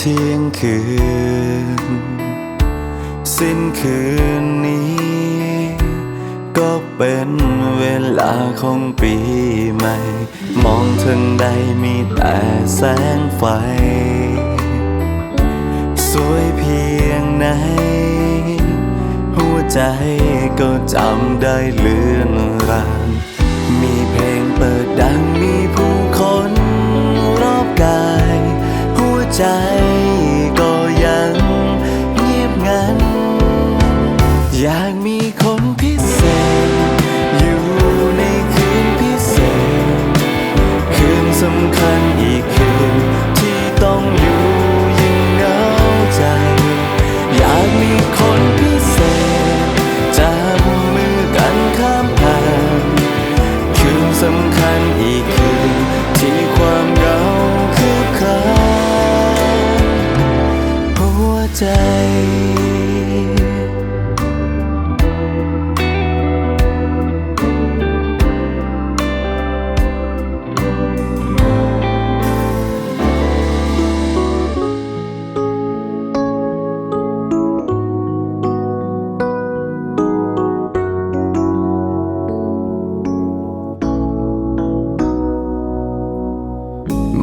เที่ยงคืน สิ้นคืนนี้ ก็เป็นเวลาของปีใหม่ มองทางใดมีแต่แสงไฟ สวยเพียงไหน หัวใจก็จำได้เลือนรางมีเพลงเปิดดังมีผู้คนรอบกาย หัวใจ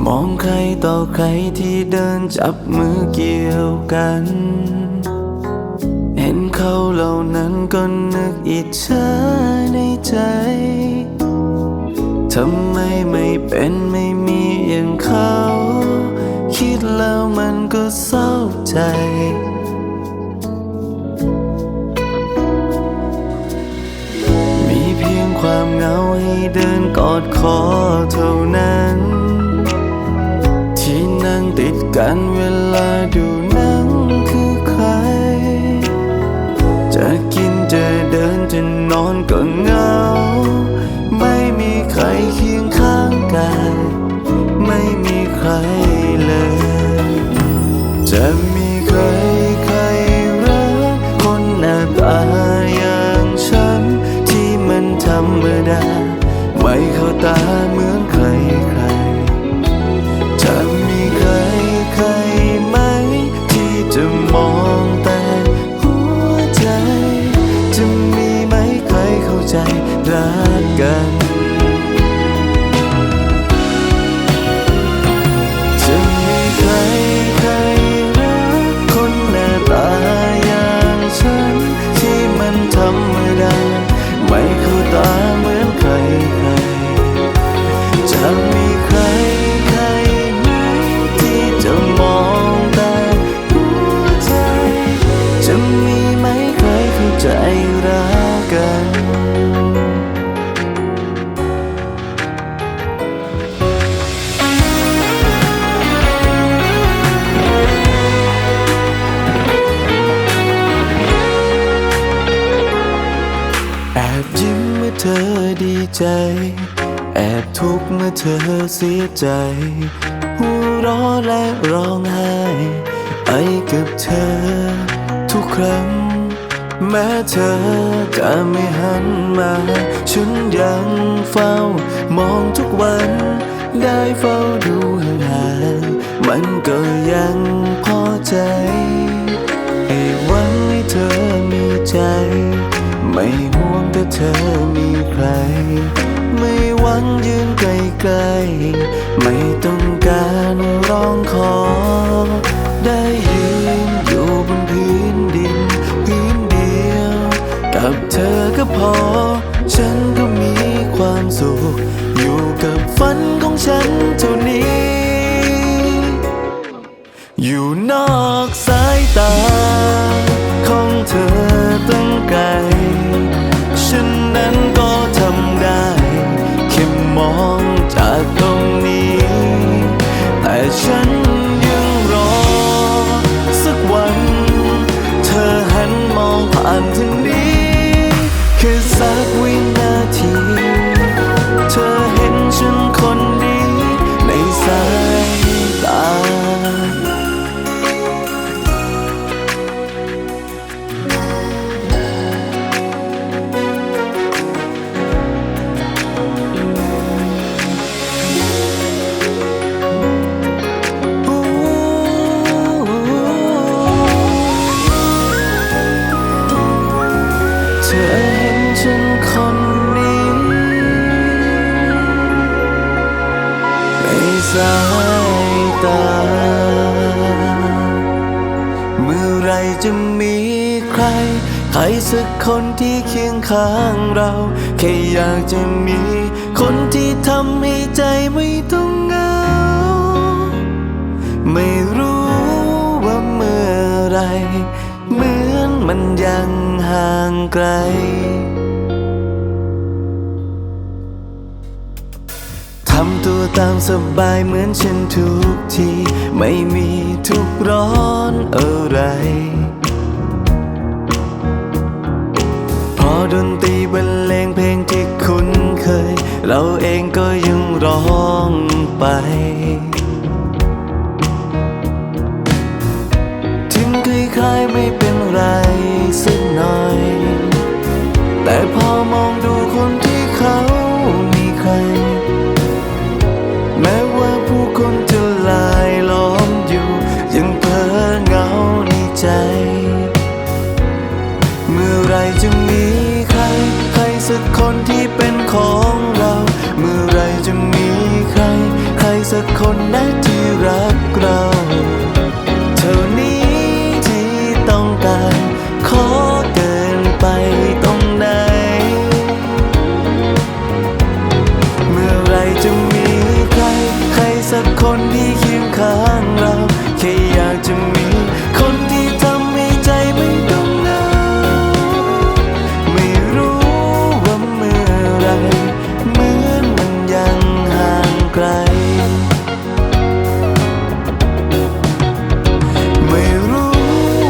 มองใครต่อใครที่เดินจับมือเกี่ยวกัน เห็นเขาเหล่านั้นก็นึกอิจฉาในใจ ทำไมไม่เป็นไม่มีอย่างเขา คิดแล้วมันก็เศร้าใจมีเพียงความเหงาให้เดินกอดคอเท่านั้น การเวลาดูหนังคือใคร จะกินจะเดินจะนอนก็เหงา ไม่มีใครเคียงข้างกายไม่มีใครเลย จะ ใจ แอบทุกข์เมื่อเธอเสียใจหัวเราะและร้องไห้ไปกับเธอ ทุกครั้ง แม้เธอจะไม่หันมา ฉันยังเฝ้ามองทุกวัน ได้เฝ้าดูห่างมันก็ยังพอใจให้วังให้เธอมีใจ ไม่ แต่เธอมีใคร ไม่หวังยืนไกลๆไม่ต้องการร้องขอ ได้ยืนอยู่บนพื้นดินพื้นเดียว กับเธอก็พอ ฉันก็มีความสุข อยู่กับฝันของฉันเท่านี้ อยู่นอกสายตา นนั้ อเห็นฉันคนนี้ ในสายตา เมื่อไรจะมีใคร ใครสักคนที่เคียงข้างเรา แค่อยากจะมี คนที่ทำให้ใจไม่ทุก ไกล ทำตัวตามสบายเหมือนฉันทุกที ไม่มีทุกร้อนอะไร พอดนตรีบรรเลงเพลงที่คุ้นเคย เราเองก็ยังร้อง ไกล ไม่รู้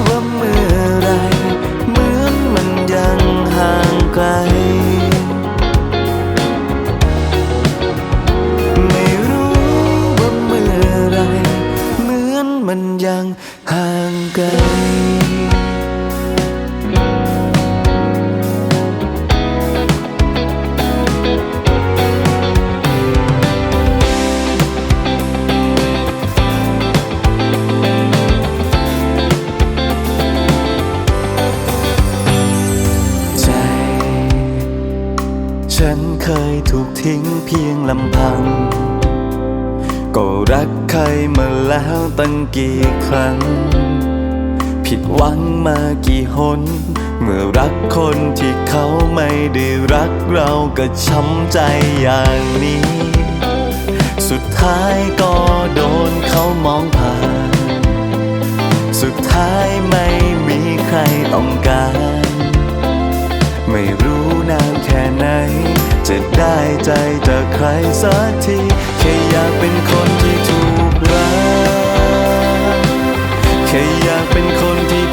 ว่าเมื่อไร เหมือนมันยังห่างไกล ไม่รู้ว่าเมื่อไร เหมือนมันยังห่างไกล ฉันเคยถูกทิ้งเพียงลำพัง ก็รักใครมาแล้วตั้งกี่ครั้ง ผิดหวังมากี่หน เมื่อรักคนที่เขาไม่ได้รักเราก็ช้ำใจอย่างนี้ สุดท้ายก็โดนเขามองผ่าน จะได้ใจจากใครสักที แค่อยากเป็นคนที่ถูกรัก แค่อยากเป็นคนที่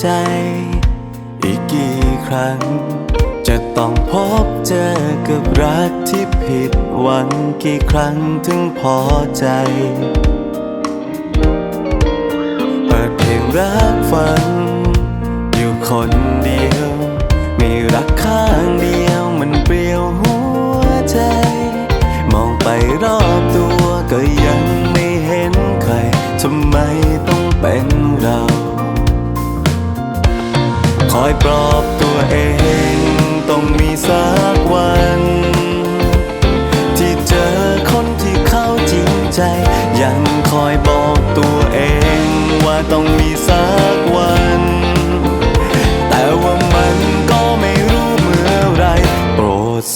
ใจ อีกกี่ครั้ง จะต้องพบเจอกับรักที่ผิดหวังกี่ครั้งถึงพอใจ เปิดเพลงรักฟัง อยู่คนเดียว มีรักข้างเดียว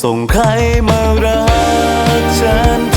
ส่งใครมารักฉัน